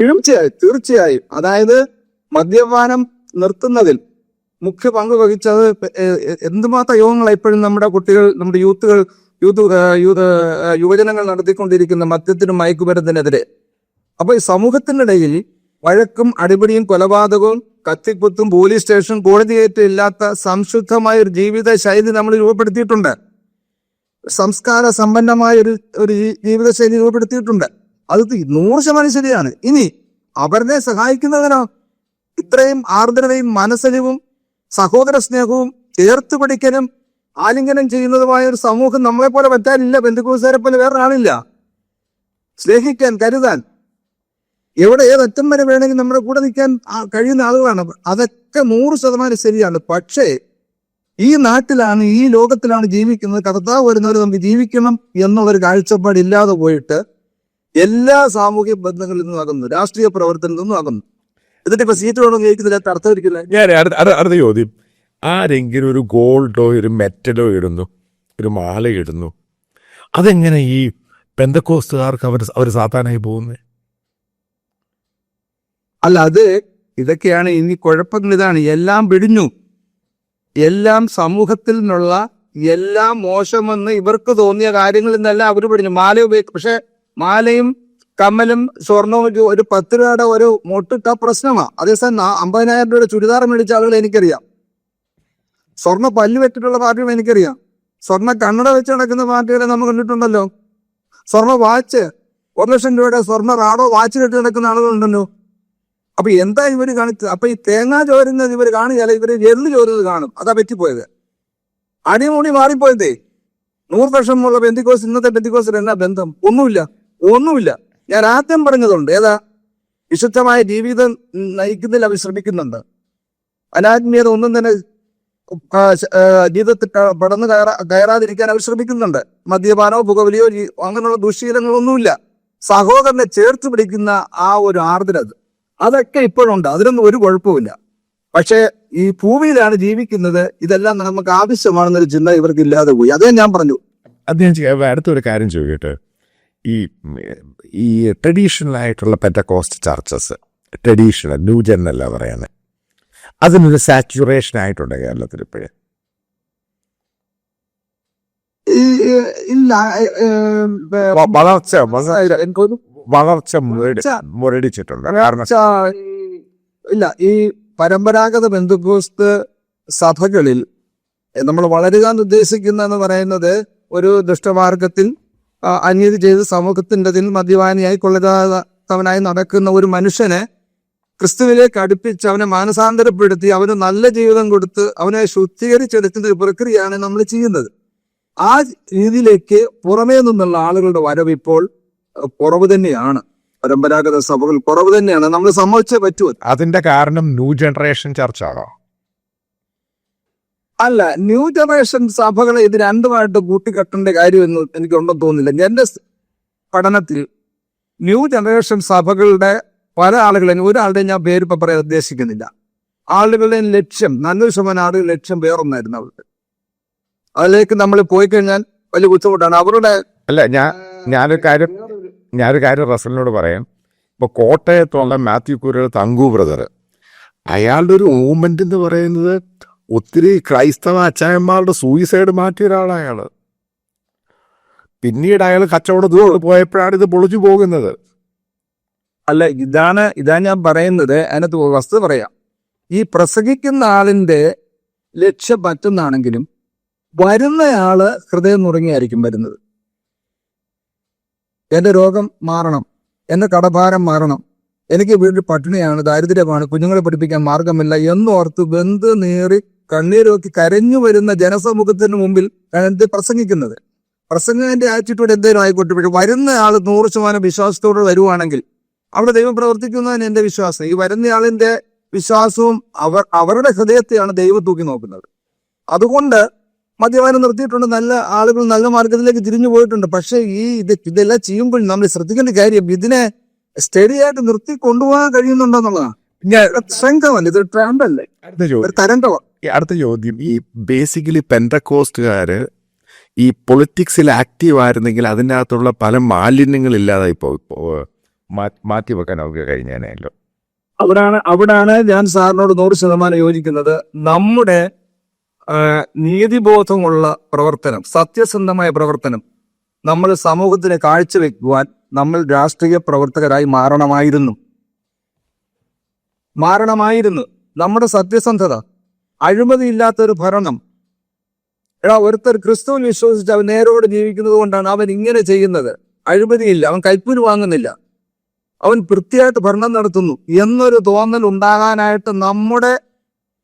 [SPEAKER 2] തീർച്ചയായും തീർച്ചയായും. അതായത് മദ്യപാനം നിർത്തുന്നതിൽ മുഖ്യ പങ്ക് വഹിച്ചത് എന്തുമാത്രം യോഗങ്ങളാണ് ഇപ്പോഴും നമ്മുടെ കുട്ടികൾ നമ്മുടെ യൂത്തുകൾ യൂത്ത് യുവജനങ്ങൾ നടത്തിക്കൊണ്ടിരിക്കുന്ന മദ്യത്തിനും മയക്കുമരുന്നിനെതിരെ? അപ്പൊ ഈ സമൂഹത്തിനിടയിൽ വഴക്കും അടിപിടിയും കൊലപാതകവും കത്തിക്കുത്തും പോലീസ് സ്റ്റേഷൻ കോടതി കയറ്റം ഇല്ലാത്ത സംശുദ്ധമായ ഒരു ജീവിത ശൈലി നമ്മൾ രൂപപ്പെടുത്തിയിട്ടുണ്ട്. സംസ്കാര സമ്പന്നമായ ഒരു ഒരു ജീവിത ജീവിതശൈലി രൂപപ്പെടുത്തിയിട്ടുണ്ട്. അത് നൂറ് ശതമാനം ശരിയാണ്. ഇനി അവരെ സഹായിക്കുന്നതിനോ ഇത്രയും ആർദ്രതയും മനസ്സലിവും സഹോദര സ്നേഹവും ചേർത്ത് പിടിക്കലും ആലിംഗനം ചെയ്യുന്നതുമായ ഒരു സമൂഹം നമ്മളെ പോലെ പറ്റാനില്ല. ബന്ധുക്കൂസാരെ പോലെ വേറെ ആളില്ല. സ്നേഹിക്കാൻ കരുതാൻ. എവിടെ ഏതറ്റം വരെ വേണമെങ്കിൽ നമ്മുടെ കൂടെ നിൽക്കാൻ കഴിയുന്ന ആളുകളാണ്. അതൊക്കെ നൂറ് ശതമാനം ശരിയാണ്. പക്ഷേ ഈ നാട്ടിലാണ് ഈ ലോകത്തിലാണ് ജീവിക്കുന്നത്. കർത്താവ് വരുന്നവർ നമുക്ക് ജീവിക്കണം എന്നുള്ളൊരു കാഴ്ചപ്പാട് ഇല്ലാതെ പോയിട്ട് എല്ലാ സാമൂഹ്യ ബന്ധങ്ങളിൽ നിന്നും ആകുന്നു രാഷ്ട്രീയ പ്രവർത്തനത്തിൽ നിന്നും ആകുന്നു. എന്നിട്ട് ഇപ്പൊ സീറ്റ് വേണമെന്ന് ചോദിക്കുന്നില്ല അർത്ഥമിരിക്കില്ല
[SPEAKER 1] ഞാൻ അടുത്ത ചോദ്യം. ആരെങ്കിലും ഒരു ഗോൾഡോ ഒരു മെറ്റലോ ഇടുന്നു ഒരു മാല ഇടുന്നു അതെങ്ങനെ ഈ പെന്തക്കോസ്തുകാർക്ക് അവർ അവർ സാത്താനായി പോകുന്നത്
[SPEAKER 2] അല്ല അത് ഇതൊക്കെയാണ് ഇനി കുഴപ്പങ്ങൾ. ഇതാണ് എല്ലാം പിടിഞ്ഞു എല്ലാം സമൂഹത്തിൽ നിന്നുള്ള എല്ലാം മോശമെന്ന് ഇവർക്ക് തോന്നിയ കാര്യങ്ങളിൽ നിന്നെല്ലാം അവർ പിടിഞ്ഞു മാല ഉപയോഗിക്കും പക്ഷെ മാലയും കമ്മലും സ്വർണവും ഒരു- പത്ത് രൂപയുടെ ഒരു മൊട്ടിട്ട പ്രശ്നമാണ് അതേസമയം അമ്പതിനായിരം രൂപയുടെ ചുരിദാർ മേടിച്ച ആളുകൾ എനിക്കറിയാം. സ്വർണ പല്ല് വെച്ചിട്ടുള്ള പാർട്ടികൾ എനിക്കറിയാം. സ്വർണ കണ്ണട വെച്ച് നടക്കുന്ന പാർട്ടികളെ നമ്മൾ കണ്ടിട്ടുണ്ടല്ലോ. സ്വർണ വാച്ച് ഒരു ലക്ഷം രൂപയുടെ സ്വർണ റാഡോ വാച്ച് കെട്ടി നടക്കുന്ന ആളുകളുണ്ടല്ലോ. അപ്പൊ എന്താ ഇവർ കാണിച്ചത്? അപ്പൊ ഈ തേങ്ങാ ചോരുന്നത് ഇവർ കാണിച്ചാൽ ഇവർ എള്ളു ചോരുന്നത് കാണും. അതാ പറ്റിപ്പോയത്. അടിമുടി മാറിപ്പോയതേ. നൂറ് വർഷമുള്ള ബെന്തിക്കോസ് ഇന്നത്തെ ബെന്തിക്കോസിന് എന്നാ ബന്ധം? ഒന്നുമില്ല. ഒന്നുമില്ല. ഞാൻ ആദ്യം പറഞ്ഞതുണ്ട് ഏതാ? വിശുദ്ധമായ ജീവിതം നയിക്കുന്നതിൽ അവർ ശ്രമിക്കുന്നുണ്ട്. അനാത്മീയത ഒന്നും തന്നെ ജീവിതത്തിൽ പടന്നു കയറാ കയറാതിരിക്കാൻ അവർ ശ്രമിക്കുന്നുണ്ട്. മദ്യപാനോ പുകവലിയോ അങ്ങനെയുള്ള ദുശീലങ്ങളൊന്നുമില്ല. സഹോദരനെ ചേർത്ത് പിടിക്കുന്ന ആ ഒരു ആർദ്രത അതൊക്കെ ഇപ്പോഴുണ്ട് അതിനൊന്നും ഒരു കുഴപ്പമില്ല പക്ഷേ ഈ ഭൂമിയിലാണ് ജീവിക്കുന്നത് ഇതെല്ലാം നമുക്ക് ആവശ്യമാണെന്നൊരു ചിന്ത ഇവർക്ക് ഇല്ലാതെ പോയി. അതേ ഞാൻ പറഞ്ഞു.
[SPEAKER 1] അത് അടുത്തൊരു കാര്യം ചോദിക്കട്ടെ? ഈ ഈ ട്രഡീഷണൽ ആയിട്ടുള്ള Pentecost churches traditional new gen അല്ല പറയുന്നത് അതിനൊരു സാച്ചുറേഷൻ ആയിട്ടുണ്ട് കേരളത്തിൽ ഇപ്പോഴും.
[SPEAKER 2] ഇല്ല
[SPEAKER 1] വളർച്ച മുരടിച്ചിട്ടുണ്ട്. കാരണം
[SPEAKER 2] ഇല്ല ഈ പരമ്പരാഗത ബന്ധുക്കോസ്ത് സഭകളിൽ നമ്മൾ വളരുക എന്ന് ഉദ്ദേശിക്കുന്ന എന്ന് പറയുന്നത് ഒരു ദുഷ്ടമാർഗത്തിൽ അനീതി ചെയ്ത് സമൂഹത്തിന്റെ അതിൽ മദ്യപാനിയായി കൊള്ളരുതാത്തവനായി നടക്കുന്ന ഒരു മനുഷ്യനെ ക്രിസ്തുവിലേക്ക് അടുപ്പിച്ച് അവനെ മാനസാന്തരപ്പെടുത്തി അവന് നല്ല ജീവിതം കൊടുത്ത് അവനെ ശുദ്ധീകരിച്ചെടുക്കുന്ന ഒരു പ്രക്രിയയാണ് നമ്മൾ ചെയ്യുന്നത്. ആ രീതിയിലേക്ക് പുറമേ നിന്നുള്ള ആളുകളുടെ വരവ് ഇപ്പോൾ കുറവ് തന്നെയാണ്. പരമ്പരാഗത സഭകൾ കുറവ് തന്നെയാണ്. നമ്മൾ സമ്മതിച്ചേ പറ്റൂ
[SPEAKER 1] അതിന്റെ കാരണം ന്യൂ ജനറേഷൻ ചർച്ച ആണോ
[SPEAKER 2] അല്ല ന്യൂ ജനറേഷൻ സഭകളെ ഇത് രണ്ടുമായിട്ട് കൂട്ടിക്കെട്ടേണ്ട കാര്യമെന്ന് എനിക്കുണ്ടെന്ന് തോന്നുന്നില്ല. എന്റെ പഠനത്തിൽ ന്യൂ ജനറേഷൻ സഭകളുടെ പല ആളുകളെയും ഒരാളുടെ ഞാൻ പേര് ഇപ്പൊ പറയാൻ ഉദ്ദേശിക്കുന്നില്ല. ആളുകളുടെ ലക്ഷ്യം നല്ലൊരു ശതമാനം ആളുകൾ ലക്ഷ്യം വേറൊന്നായിരുന്നു അവർക്ക് അതിലേക്ക് നമ്മൾ പോയി കഴിഞ്ഞാൽ വലിയ ബുദ്ധിമുട്ടാണ്. അവരുടെ
[SPEAKER 1] അല്ല ഞാൻ ഞാനൊരു കാര്യം ഞാനൊരു കാര്യം റസലിനോട് പറയാം. ഇപ്പൊ കോട്ടയത്തുള്ള മാത്യു കുര്യയുടെ തങ്കു ബ്രദർ അയാളുടെ ഒരു മൂവ്മെന്റ് എന്ന് പറയുന്നത് ഒത്തിരി ക്രൈസ്തവ അച്ചായന്മാരുടെ സൂയിസൈഡ് മാറ്റിയ ഒരാളാണ് പിന്നീട് അയാൾ കച്ചവട കച്ചവടത്തോട് പോയപ്പോഴാണ് ഇത് പൊളിച്ചു പോകുന്നത്.
[SPEAKER 2] അല്ല ഇതാണ് ഇതാ ഞാൻ പറയുന്നത്. അതിനകത്ത് വസ്തു പറയാം. ഈ പ്രസംഗിക്കുന്ന ആളിന്റെ ലക്ഷ്യം മറ്റൊന്നാണെങ്കിലും വരുന്നയാൾ ഹൃദയം നുറങ്ങിയായിരിക്കും വരുന്നത്. എന്റെ രോഗം മാറണം. എന്റെ കടഭാരം മാറണം. എനിക്ക് വീട്ടിൽ പട്ടിണിയാണ് ദാരിദ്ര്യമാണ് കുഞ്ഞുങ്ങളെ പഠിപ്പിക്കാൻ മാർഗമില്ല എന്നോർത്ത് ബന്ധു നേറി കണ്ണീരൊക്കെ കരഞ്ഞു വരുന്ന ജനസമൂഹത്തിന് മുമ്പിൽ ഇത് പ്രസംഗിക്കുന്നത്? പ്രസംഗത്തിന്റെ ആറ്റിറ്റ്യൂഡ് എന്തേലും ആയിക്കോട്ടെ. പക്ഷെ വരുന്ന ആൾ നൂറ് ശതമാനം വിശ്വാസത്തോടെ വരുവാണെങ്കിൽ അവിടെ ദൈവം പ്രവർത്തിക്കുന്നതാണ് എന്റെ വിശ്വാസം. ഈ വരുന്നയാളിന്റെ വിശ്വാസവും അവർ അവരുടെ ഹൃദയത്തെയാണ് ദൈവം തൂക്കി നോക്കുന്നത്. അതുകൊണ്ട് മദ്യപാനം നിർത്തിയിട്ടുണ്ട്. നല്ല ആളുകൾ നല്ല മാർഗത്തിലേക്ക് തിരിഞ്ഞു പോയിട്ടുണ്ട്. പക്ഷേ ഈ ഇത് ഇതെല്ലാം ചെയ്യുമ്പോൾ നമ്മൾ ശ്രദ്ധിക്കേണ്ട കാര്യം ഇതിനെ സ്റ്റഡി ആയിട്ട് നിർത്തി കൊണ്ടുപോകാൻ കഴിയുന്നുണ്ടോ എന്നുള്ളതാണ്. ശങ്കമല്ല ഇത്
[SPEAKER 1] ട്രാമ്പല്ലേ
[SPEAKER 2] ഒരു തരംഗമാണ്
[SPEAKER 1] അടുത്ത ചോദ്യം ഈ ബേസിക്കലി പെൻഡക്കോസ്റ്റുകാർ ഈ പൊളിറ്റിക്സിൽ ആക്റ്റീവ് ആയിരുന്നെങ്കിൽ അതിന്റെ അകത്തുള്ള പല മാലിന്യങ്ങളില്ലാതെ ഇപ്പോൾ മാറ്റി വെക്കാൻ അവർക്ക് കഴിഞ്ഞേനല്ലോ
[SPEAKER 2] അവിടാണ് അവിടാണ് ഞാൻ സാറിനോട് നൂറ് ശതമാനം യോജിക്കുന്നത്. നമ്മുടെ നീതിബോധമുള്ള പ്രവർത്തനം സത്യസന്ധമായ പ്രവർത്തനം നമ്മൾ സമൂഹത്തിന് കാഴ്ചവെക്കുവാൻ നമ്മൾ രാഷ്ട്രീയ പ്രവർത്തകരായി മാറണമായിരുന്നു. മാറണമായിരുന്നു. നമ്മുടെ സത്യസന്ധത അഴിമതിയില്ലാത്ത ഒരു ഭരണം. എടാ ഒരുത്തർ ക്രിസ്തുവിൽ വിശ്വസിച്ച് അവൻ നേരോട് ജീവിക്കുന്നത് കൊണ്ടാണ് അവൻ ഇങ്ങനെ ചെയ്യുന്നത്. അഴിമതിയില്ല അവൻ കൈപ്പൂര് വാങ്ങുന്നില്ല. അവൻ വൃത്തിയായിട്ട് ഭരണം നടത്തുന്നു. എന്നൊരു തോന്നൽ ഉണ്ടാകാനായിട്ട് നമ്മുടെ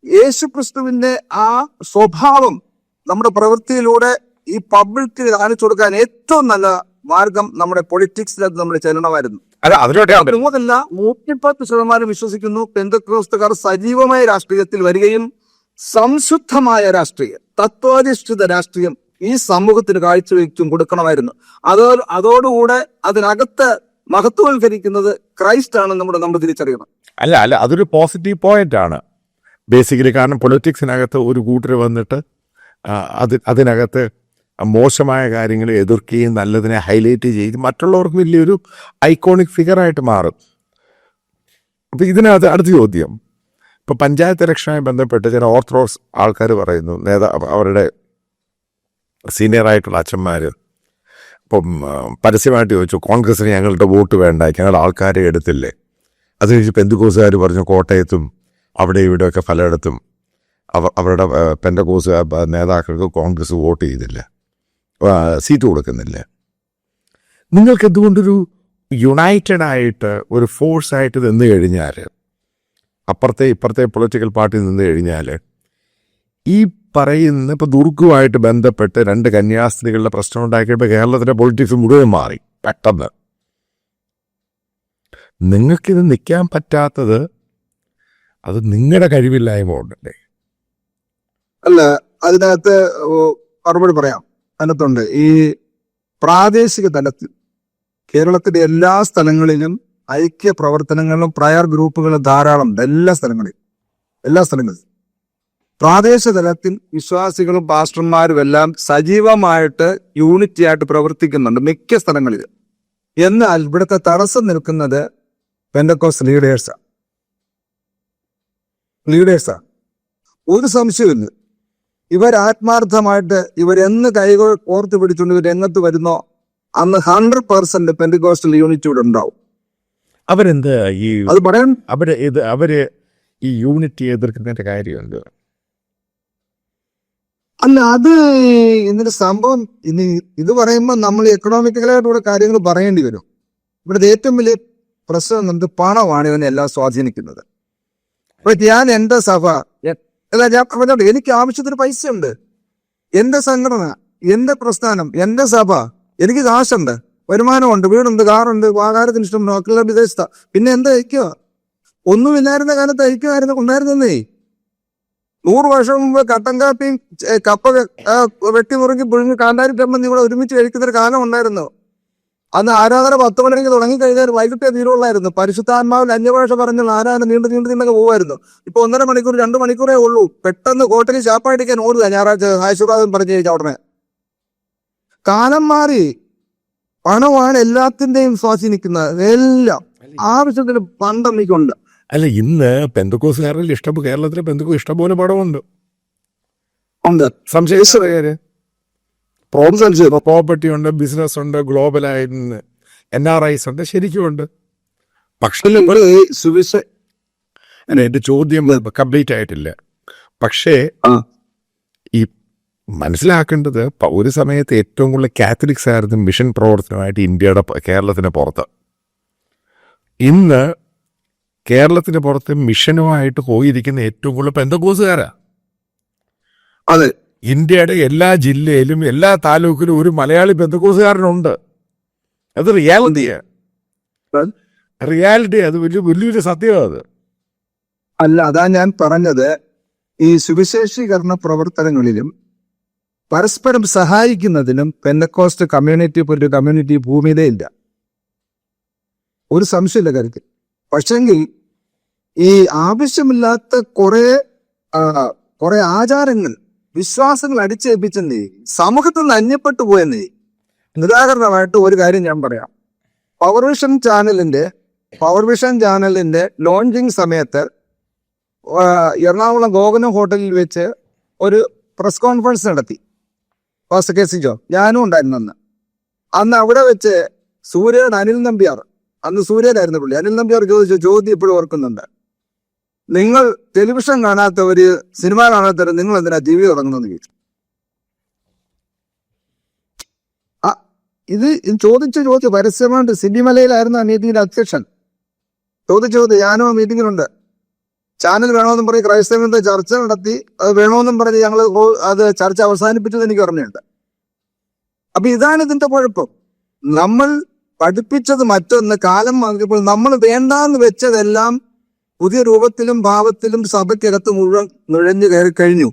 [SPEAKER 2] യേശുക്രിസ്തുവിന്റെ ആ സ്വഭാവം നമ്മുടെ പ്രവൃത്തിയിലൂടെ ഈ പബ്ലിക്കിൽ കാണിച്ചു കൊടുക്കാൻ ഏറ്റവും നല്ല മാർഗം നമ്മുടെ പൊളിറ്റിക്സിലത് നമ്മൾ ചെല്ലണമായിരുന്നു. അതുകൊണ്ടല്ല നൂറ്റിപ്പത്ത് ശതമാനം വിശ്വസിക്കുന്നു. പെന്തക്രോസ്തുകാർ സജീവമായ രാഷ്ട്രീയത്തിൽ വരികയും സംശുദ്ധമായ രാഷ്ട്രീയം തത്വാധിഷ്ഠിത രാഷ്ട്രീയം ഈ സമൂഹത്തിന് കാഴ്ചവെച്ചും കൊടുക്കണമായിരുന്നു. അതോ അതോടുകൂടെ അതിനകത്ത് മഹത്വവൽക്കരിക്കുന്നത് ക്രൈസ്റ്റ് ആണ് നമ്മുടെ നമ്മൾ തിരിച്ചറിയണം.
[SPEAKER 1] അല്ല അല്ല അതൊരു പോസിറ്റീവ് പോയിന്റ് ആണ്. ബേസിക്കലി കാരണം പൊളിറ്റിക്സിനകത്ത് ഒരു കൂട്ടർ വന്നിട്ട് അത് അതിനകത്ത് മോശമായ കാര്യങ്ങൾ എതിർക്കുകയും നല്ലതിനെ ഹൈലൈറ്റ് ചെയ്ത് മറ്റുള്ളവർക്ക് വലിയൊരു ഐക്കോണിക് ഫിഗറായിട്ട് മാറും. അപ്പം ഇതിനകത്ത് അടുത്ത ചോദ്യം. ഇപ്പം പഞ്ചായത്ത് ഇലക്ഷനുമായി ബന്ധപ്പെട്ട് ചില ഓർത്തഡോക്സ് ആൾക്കാർ പറയുന്നു നേതാ അവരുടെ സീനിയറായിട്ടുള്ള അച്ഛന്മാർ ഇപ്പം പരസ്യമായിട്ട് ചോദിച്ചു കോൺഗ്രസിന് ഞങ്ങളുടെ വോട്ട് വേണ്ട ഞങ്ങളുടെ ആൾക്കാരെ എടുത്തില്ലേ? അത് കഴിഞ്ഞ് പെന്തുകോസുകാർ പറഞ്ഞു കോട്ടയത്തും അവിടെ ഇവിടെയൊക്കെ പലയിടത്തും അവർ അവരുടെ പെന്തകോസ് നേതാക്കൾക്ക് കോൺഗ്രസ് വോട്ട് ചെയ്തില്ല സീറ്റ് കൊടുക്കുന്നില്ല. നിങ്ങൾക്ക് എന്തുകൊണ്ടൊരു യുണൈറ്റഡ് ആയിട്ട് ഒരു ഫോഴ്സായിട്ട് നിന്ന് കഴിഞ്ഞാൽ അപ്പുറത്തെ ഇപ്പുറത്തെ പൊളിറ്റിക്കൽ പാർട്ടി നിന്ന് കഴിഞ്ഞാൽ ഈ പറയുന്ന ഇപ്പോൾ ദുർഗുമായിട്ട് ബന്ധപ്പെട്ട് രണ്ട് കന്യാസ്ത്രീകളുടെ പ്രശ്നം ഉണ്ടാക്കിയപ്പോൾ കേരളത്തിലെ പൊളിറ്റിക്സ് മുഴുവൻ മാറി പെട്ടെന്ന്. നിങ്ങൾക്കിത് നിൽക്കാൻ പറ്റാത്തത് അത് നിങ്ങളുടെ കഴിവില്ലായ്മ കൊണ്ടല്ലേ?
[SPEAKER 2] അല്ല അതിനകത്ത് മറുപടി പറയാം. അതിനകത്തുണ്ട്. ഈ പ്രാദേശിക തലത്തിൽ കേരളത്തിലെ എല്ലാ സ്ഥലങ്ങളിലും ഐക്യ പ്രവർത്തനങ്ങളിലും പ്രയർ ഗ്രൂപ്പുകളും ധാരാളം എല്ലാ സ്ഥലങ്ങളിലും എല്ലാ സ്ഥലങ്ങളിലും പ്രാദേശിക തലത്തിൽ വിശ്വാസികളും പാസ്റ്റർമാരും എല്ലാം സജീവമായിട്ട് യൂണിറ്റി ആയിട്ട് പ്രവർത്തിക്കുന്നുണ്ട് മിക്ക സ്ഥലങ്ങളിൽ. എന്നാൽ ഇവിടുത്തെ തടസ്സം നിൽക്കുന്നത് പെൻഡക്കോസ് ലീഡേഴ്സാണ് ലീഡേഴ്സാണ് ഒരു സംശയമില്ല ഇവർ ആത്മാർത്ഥമായിട്ട് ഇവരെന്ന് കൈകൾ കോർത്ത് പിടിച്ചുകൊണ്ട് ഇവർ രംഗത്ത് വരുന്നോ? അന്ന് ഹൺഡ്രഡ് പെർസെന്റ് പെൻഡിക്കോസ്റ്റൽ ഇവിടെ ഉണ്ടാവും.
[SPEAKER 1] അവരെന്ത് ഈ
[SPEAKER 2] അത് പറയാൻ
[SPEAKER 1] അവർ ഇത് അവർ ഈ യൂണിറ്റി എതിർക്കുന്നതിന്റെ കാര്യമുണ്ട്
[SPEAKER 2] അല്ല അത് ഇതിന്റെ സംഭവം ഇനി ഇത് പറയുമ്പോൾ നമ്മൾ എക്കണോമിക്കലായിട്ട് ഇവിടെ കാര്യങ്ങൾ പറയേണ്ടി വരും. ഇവിടുത്തെ ഏറ്റവും വലിയ പ്രശ്നം നമുക്ക് പണമാണ് ഇവനെ എല്ലാം സ്വാധീനിക്കുന്നത്. അപ്പൊ ഞാൻ എന്റെ സഭ ഞാൻ പറഞ്ഞോട്ടെ എനിക്ക് ആവശ്യത്തിന് പൈസ ഉണ്ട് എന്റെ സംഘടന എന്റെ പ്രസ്ഥാനം എന്റെ സഭ എനിക്ക് കാശുണ്ട്. വരുമാനമുണ്ട് വീടുണ്ട് കാറുണ്ട് ആഹാരത്തിന് ഇഷ്ടം മക്കളുടെ വിദേശത്ത. പിന്നെ എന്താ ഐക്യോ ഒന്നുമില്ലായിരുന്ന കാലത്ത് ഐക്യമായിരുന്നു ഉണ്ടായിരുന്നേ. നൂറ് വർഷം മുമ്പ് കട്ടൻ കാപ്പിയും കപ്പ വെട്ടി മുറുക്കി പുഴുങ്ങി കാന്താരി ചമ്മന്തി കൂടെ ഒരുമിച്ച് കഴിക്കുന്ന ഒരു കാലം ഉണ്ടായിരുന്നു. അന്ന് ആരാധന പത്ത് മണിക്ക് തുടങ്ങി കഴിഞ്ഞാൽ വൈകിട്ടേ തീരുള്ളായിരുന്നു. പരിശുദ്ധാത്മാവിൽ അന്യഭാഷ പറഞ്ഞു ആരാധന നീണ്ടു നീണ്ടു നിന്നൊക്കെ പോകുമായിരുന്നു ഇപ്പൊ ഒന്നര മണിക്കൂർ രണ്ട് മണിക്കൂറേ ഉള്ളൂ. പെട്ടെന്ന് കോട്ടയിൽ ചാപ്പാടിക്കാൻ ഓടുക ഞായറാഴ്ച ആശീർവാദം പറഞ്ഞു കഴിഞ്ഞാൽ ഉടനെ കാലം മാറി. പണമാണ് എല്ലാത്തിന്റെയും സ്വാധീനിക്കുന്നത് എല്ലാം. ആവശ്യത്തിന് പണ്ടം എനിക്കുണ്ട്
[SPEAKER 1] അല്ല ഇന്ന് പെന്തക്കോസുകാരിൽ ഇഷ്ടം കേരളത്തിലെ പെന്തക്കോസ് ഇഷ്ടംപോലെ പടമുണ്ട്.
[SPEAKER 2] ഉണ്ട്.
[SPEAKER 1] പ്രോപ്പർട്ടി ഉണ്ട് ബിസിനസ് ഉണ്ട് ഗ്ലോബൽ ആയിരുന്നു. എൻ ആർ ഐസ് ഉണ്ട് ശരിക്കും ഉണ്ട്. പക്ഷേ എന്റെ ചോദ്യം കംപ്ലീറ്റ് ആയിട്ടില്ല. പക്ഷേ ഈ മനസ്സിലാക്കേണ്ടത് ഒരു സമയത്ത് ഏറ്റവും കൂടുതൽ കാത്തലിക്സ് ആയിരുന്നു മിഷൻ പ്രവർത്തനമായിട്ട് ഇന്ത്യയുടെ കേരളത്തിന് പുറത്ത്. ഇന്ന് കേരളത്തിന് പുറത്ത് മിഷനുമായിട്ട് പോയിരിക്കുന്ന ഏറ്റവും കൂടുതൽ പെന്തക്കോസുകാരാ.
[SPEAKER 2] അതെ.
[SPEAKER 1] ഇന്ത്യയുടെ എല്ലാ ജില്ലയിലും എല്ലാ താലൂക്കിലും ഒരു മലയാളി പെന്തക്കോസുകാരനുണ്ട്. അത് റിയാലിറ്റിയാണ്
[SPEAKER 2] അത്?
[SPEAKER 1] റിയാലിറ്റി അത് വലിയ വലിയൊരു സത്യമാണ് അത്.
[SPEAKER 2] അല്ല അതാ ഞാൻ പറഞ്ഞത്. ഈ സുവിശേഷീകരണ പ്രവർത്തനങ്ങളിലും പരസ്പരം സഹായിക്കുന്നതിനും പെന്തക്കോസ്റ്റ് കമ്മ്യൂണിറ്റി ഒരു കമ്മ്യൂണിറ്റി ഭൂമിയിലേ ഇല്ല. ഒരു സംശയമില്ല കാര്യത്തിൽ. പക്ഷെങ്കിൽ ഈ ആവശ്യമില്ലാത്ത കുറെ കുറെ ആചാരങ്ങൾ വിശ്വാസങ്ങൾ അടിച്ചേൽപ്പിച്ചെന്നേ സമൂഹത്തിൽ നിന്ന് അന്യപ്പെട്ടു പോയെന്നേ ഉദാഹരണമായിട്ട് ഒരു കാര്യം ഞാൻ പറയാം. പവർ വിഷൻ ചാനലിന്റെ പവർ വിഷൻ ചാനലിന്റെ ലോഞ്ചിങ് സമയത്ത് എറണാകുളം ഗോകുലം ഹോട്ടലിൽ വെച്ച് ഒരു പ്രസ് കോൺഫറൻസ് നടത്തി. Fast K C Jo. ഞാനും ഉണ്ടായിരുന്നു അന്ന്. അന്ന് അവിടെ വെച്ച് സൂര്യൻ അനിൽ നമ്പ്യാർ. അന്ന് സൂര്യനായിരുന്നു പുള്ളി. അനിൽ നമ്പ്യാർ ചോദിച്ച ചോദ്യം ഇപ്പോഴും ഓർക്കുന്നുണ്ട്. നിങ്ങൾ ടെലിവിഷൻ കാണാത്തവര് സിനിമ കാണാത്തവര് നിങ്ങൾ എന്തിനാ ടി വി തുടങ്ങുന്നെന്ന് ചോദിച്ചു. ആ ഇത് ഇത് ചോദിച്ച ചോദ്യം പരസ്യമായിട്ട് സിനിമലയിലായിരുന്നു ആ മീറ്റിംഗിന്റെ അധ്യക്ഷൻ. ചോദിച്ച ചോദ്യം ഞാനും ആ മീറ്റിംഗിലുണ്ട് ചാനൽ വേണമെന്നും പറഞ്ഞ് ക്രൈസ്തവ ചർച്ച നടത്തി. അത് വേണമെന്നും പറഞ്ഞ് ഞങ്ങൾ അത് ചർച്ച അവസാനിപ്പിച്ചത് എനിക്ക് ഓർമ്മയുണ്ട്. അപ്പൊ ഇതാണ് ഇതിന്റെ കുഴപ്പം. നമ്മൾ പഠിപ്പിച്ചത് മറ്റൊന്ന് കാലം മാറിയപ്പോൾ നമ്മൾ വേണ്ടാന്ന് വെച്ചതെല്ലാം പുതിയ രൂപത്തിലും ഭാവത്തിലും സഭയ്ക്കകത്ത് മുഴുവൻ നുഴഞ്ഞു കയറി കഴിഞ്ഞു.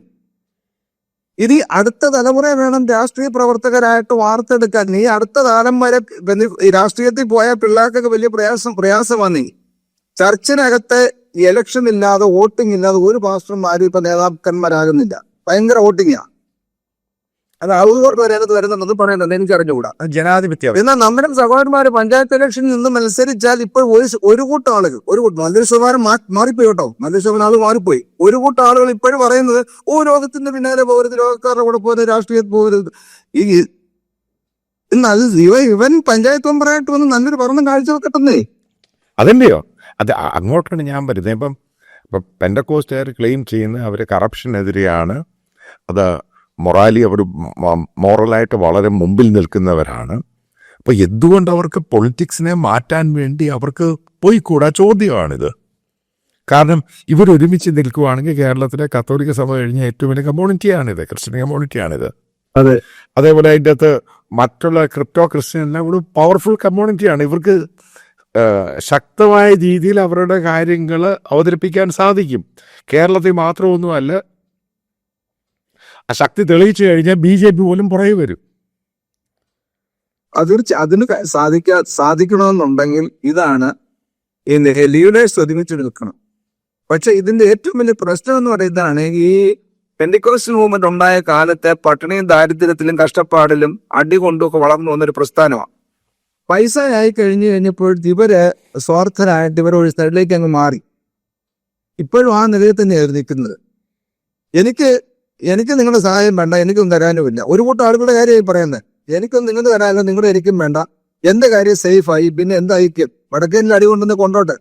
[SPEAKER 2] ഇനി അടുത്ത തലമുറ വേണം രാഷ്ട്രീയ പ്രവർത്തകരായിട്ട് വാർത്തെടുക്കാൻ. നീ അടുത്ത കാലം വരെ രാഷ്ട്രീയത്തിൽ പോയ പിള്ളേർക്കൊക്കെ വലിയ പ്രയാസം പ്രയാസമാണ്. നീ ചർച്ചിനകത്ത് ഇലക്ഷൻ ഇല്ലാതെ വോട്ടിംഗ് ഇല്ലാതെ ഒരു ആരും ഇപ്പൊ നേതാക്കന്മാരാകുന്നില്ല. ഭയങ്കര വോട്ടിങ്ങാ അത് അവർക്ക് വരുന്നത് വരുന്നുണ്ടെന്ന് പറയുന്നുണ്ട്. എനിക്ക് അറിഞ്ഞുകൂടാ.
[SPEAKER 1] ജനാധിപത്യം.
[SPEAKER 2] എന്നാൽ നമ്മുടെ സഹോദരന്മാര് പഞ്ചായത്ത് ഇലക്ഷനിൽ നിന്ന് മത്സരിച്ചാൽ ഇപ്പോൾ ഒരു ഒരു കൂട്ടം ആളുകൾ ഒരു കൂട്ടം. നല്ലൊരു ശതമാനം മാറിപ്പോയി കേട്ടോ. നല്ലൊരു ശതമാനം ആൾ മാറിപ്പോയി. ഒരു കൂട്ടം ആളുകൾ ഇപ്പോഴും പറയുന്നത് ഓ രോഗത്തിന്റെ പിന്നാലെ പോകരുത്. രോഗക്കാരുടെ കൂടെ പോകരുത് രാഷ്ട്രീയത്തിൽ പോകരുത്. ഈ എന്നാൽ ഇവ ഇവൻ പഞ്ചായത്ത് മെമ്പറായിട്ട് വന്ന് നല്ലൊരു പഠനം കാഴ്ചവെക്കട്ടെന്നേ.
[SPEAKER 1] അതെന്റെയോ? അത് അങ്ങോട്ടാണ് ഞാൻ വരുന്നത് ഇപ്പം ഇപ്പം പെൻഡക്കോസ്റ്റുകാർ ക്ലെയിം ചെയ്യുന്ന അവർ കറപ്ഷനെതിരെയാണ്. അത് മൊറാലി അവർ മോറലായിട്ട് വളരെ മുമ്പിൽ നിൽക്കുന്നവരാണ്. അപ്പോൾ എന്തുകൊണ്ട് അവർക്ക് പൊളിറ്റിക്സിനെ മാറ്റാൻ വേണ്ടി അവർക്ക് പോയി പോയിക്കൂടാ ചോദ്യമാണിത്. കാരണം ഇവരൊരുമിച്ച് നിൽക്കുവാണെങ്കിൽ കേരളത്തിലെ കത്തോലിക്ക സഭ കഴിഞ്ഞ ഏറ്റവും വലിയ കമ്മ്യൂണിറ്റിയാണിത് ക്രിസ്ത്യൻ കമ്മ്യൂണിറ്റിയാണിത്.
[SPEAKER 2] അതെ.
[SPEAKER 1] അതേപോലെ അതിന്റെ അകത്ത് മറ്റുള്ള ക്രിപ്റ്റോ ക്രിസ്ത്യൻ എല്ലാം ഒരു പവർഫുൾ കമ്മ്യൂണിറ്റിയാണ്. ഇവർക്ക് ശക്തമായ രീതിയിൽ അവരുടെ കാര്യങ്ങൾ അവതരിപ്പിക്കാൻ സാധിക്കും. കേരളത്തിൽ മാത്രമൊന്നുമല്ല ആ ശക്തി തെളിയിച്ചു കഴിഞ്ഞാൽ ബി ജെ പി പോലും പുറകെ വരും.
[SPEAKER 2] തീർച്ച- അതിന് സാധിക്കാ സാധിക്കണമെന്നുണ്ടെങ്കിൽ ഇതാണ് ഈ ലീഡേഴ്സ് ഒരുമിച്ച് നിൽക്കണം പക്ഷെ ഇതിന്റെ ഏറ്റവും വലിയ പ്രശ്നം എന്ന് പറയുന്നതാണ് ഈ പെന്റിക്കോസ്റ്റൽ മൂവ്മെന്റ് ഉണ്ടായ കാലത്തെ പട്ടിണിയും ദാരിദ്ര്യത്തിലും കഷ്ടപ്പാടിലും അടി ഒക്കെ വളർന്നു വന്നൊരു പ്രസ്ഥാനമാണ്. പൈസ ആയി കഴിഞ്ഞു കഴിഞ്ഞപ്പോൾ ഇവർ സ്വാർത്ഥരായിട്ട് ഇവർ ഒരു സൈഡിലേക്ക് അങ്ങ് മാറി. ഇപ്പോഴും ആ നിലയിൽ തന്നെയായിരുന്നു നിൽക്കുന്നത്. എനിക്ക് എനിക്ക് നിങ്ങളുടെ സഹായം വേണ്ട എനിക്കൊന്നും തരാനുമില്ല. ഒരു കൂട്ടം ആളുകളുടെ കാര്യമായി പറയുന്നത് എനിക്കൊന്നും നിങ്ങൾ തരാനല്ല നിങ്ങളുടെ എനിക്കും വേണ്ട. എന്റെ കാര്യം സേഫായി പിന്നെ എന്തായിരിക്കും വടക്കേനിൽ അടി കൊണ്ടുവന്ന് കൊണ്ടോട്ടെ?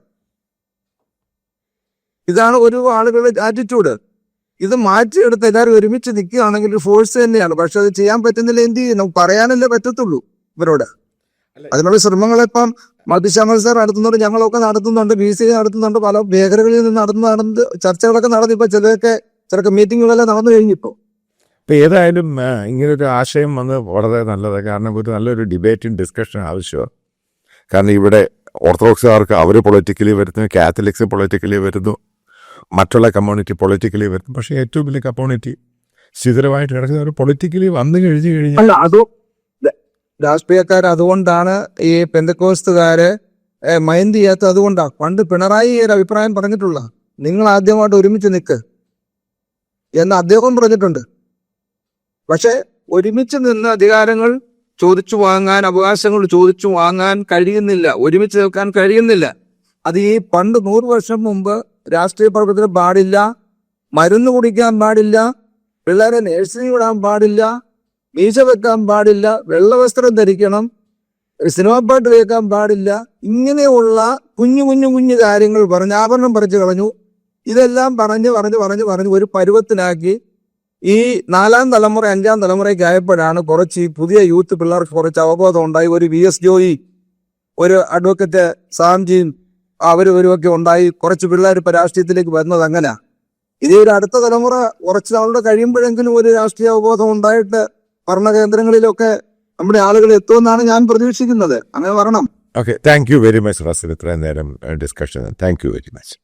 [SPEAKER 2] ഇതാണ് ഒരു ആളുകളുടെ ആറ്റിറ്റ്യൂഡ് ഇത് മാറ്റിയെടുത്ത് എല്ലാവരും ഒരുമിച്ച് നിൽക്കുകയാണെങ്കിൽ ഒരു ഫോഴ്സ് തന്നെയാണ്. പക്ഷെ അത് ചെയ്യാൻ പറ്റുന്നില്ല എന്ത് ചെയ്യും? പറയാനല്ലേ പറ്റത്തുള്ളൂ ഇവരോട്. അതിനുള്ള ശ്രമങ്ങൾ ഇപ്പം മധുശ്യാമൽ സാർ നടത്തുന്നുണ്ട് ഞങ്ങളൊക്കെ നടത്തുന്നുണ്ട് ബി സി നടത്തുന്നുണ്ട് പല മേഖലകളിൽ നിന്ന് നടന്ന് നടന്ന് ചർച്ചകളൊക്കെ നടന്നു ഇപ്പൊ ചിലതൊക്കെ ചിലർക്ക് മീറ്റിങ്ങുകളെല്ലാം നടന്നു കഴിഞ്ഞിപ്പോ.
[SPEAKER 1] ഇപ്പം ഏതായാലും ഇങ്ങനൊരു ആശയം വന്ന് വളരെ നല്ലത്. കാരണം ഒരു നല്ലൊരു ഡിബേറ്റും ഡിസ്കഷനും ആവശ്യമാണ് കാരണം ഇവിടെ ഓർത്തഡോക്സുകാർക്ക് അവർ പൊളിറ്റിക്കലി വരുന്നു കാത്തലിക്സ് പൊളിറ്റിക്കലി വരുന്നു മറ്റുള്ള കമ്മ്യൂണിറ്റി പൊളിറ്റിക്കലി വരുന്നു. പക്ഷേ ഏറ്റവും വലിയ കമ്മ്യൂണിറ്റി സ്ഥിരമായിട്ട് കിടക്കുന്ന ഒരു പൊളിറ്റിക്കലി വന്നു കഴിഞ്ഞു കഴിഞ്ഞാൽ
[SPEAKER 2] രാഷ്ട്രീയക്കാർ അതുകൊണ്ടാണ് ഈ പെന്തക്കോസ്തുകാര് മൈൻഡ് ചെയ്യാത്ത അതുകൊണ്ടാണ് പണ്ട് പിണറായി ഒരു അഭിപ്രായം പറഞ്ഞിട്ടുള്ള നിങ്ങൾ ആദ്യമായിട്ട് ഒരുമിച്ച് നിൽക്ക് എന്ന് അദ്ദേഹം പറഞ്ഞിട്ടുണ്ട്. പക്ഷെ ഒരുമിച്ച് നിന്ന് അധികാരങ്ങൾ ചോദിച്ചു വാങ്ങാൻ അവകാശങ്ങൾ ചോദിച്ചു വാങ്ങാൻ കഴിയുന്നില്ല. ഒരുമിച്ച് നിൽക്കാൻ കഴിയുന്നില്ല. അത് ഈ പണ്ട് നൂറ് വർഷം മുമ്പ് രാഷ്ട്രീയ പ്രവർത്തനം പാടില്ല മരുന്ന് കുടിക്കാൻ പാടില്ല പിള്ളേരെ നേഴ്സിംഗ് വിടാൻ പാടില്ല മീശ വെക്കാൻ പാടില്ല വെള്ളവസ്ത്രം ധരിക്കണം സിനിമാ പാട്ട് കേൾക്കാൻ പാടില്ല ഇങ്ങനെയുള്ള കുഞ്ഞു കുഞ്ഞു കുഞ്ഞു കാര്യങ്ങൾ പറഞ്ഞ് ആഭരണം പറിച്ചു കളഞ്ഞു. ഇതെല്ലാം പറഞ്ഞ് പറഞ്ഞ് പറഞ്ഞ് പറഞ്ഞ് ഒരു പരുവത്തിനാക്കി ഈ നാലാം തലമുറ അഞ്ചാം തലമുറയ്ക്ക് ആയപ്പോഴാണ് കുറച്ച് പുതിയ യൂത്ത് പിള്ളേർക്ക് കുറച്ച് അവബോധം ഉണ്ടായി. ഒരു വി എസ് ജോയി ഒരു അഡ്വക്കറ്റ് സാംജിയും അവർ ഒക്കെ ഉണ്ടായി. കുറച്ച് പിള്ളേർ ഇപ്പൊ രാഷ്ട്രീയത്തിലേക്ക് വരുന്നത് അങ്ങനെ. ഇതേ ഒരു അടുത്ത തലമുറ കുറച്ച് നാളുടെ കഴിയുമ്പോഴെങ്കിലും ഒരു രാഷ്ട്രീയ അവബോധം ഉണ്ടായിട്ട് ഭരണകേന്ദ്രങ്ങളിലൊക്കെ നമ്മുടെ ആളുകൾ എത്തുമെന്നാണ് ഞാൻ പ്രതീക്ഷിക്കുന്നത്. അങ്ങനെ വരണം.
[SPEAKER 1] Okay thank you very much Russell ഇത്രയും നേരം discussion thank you very much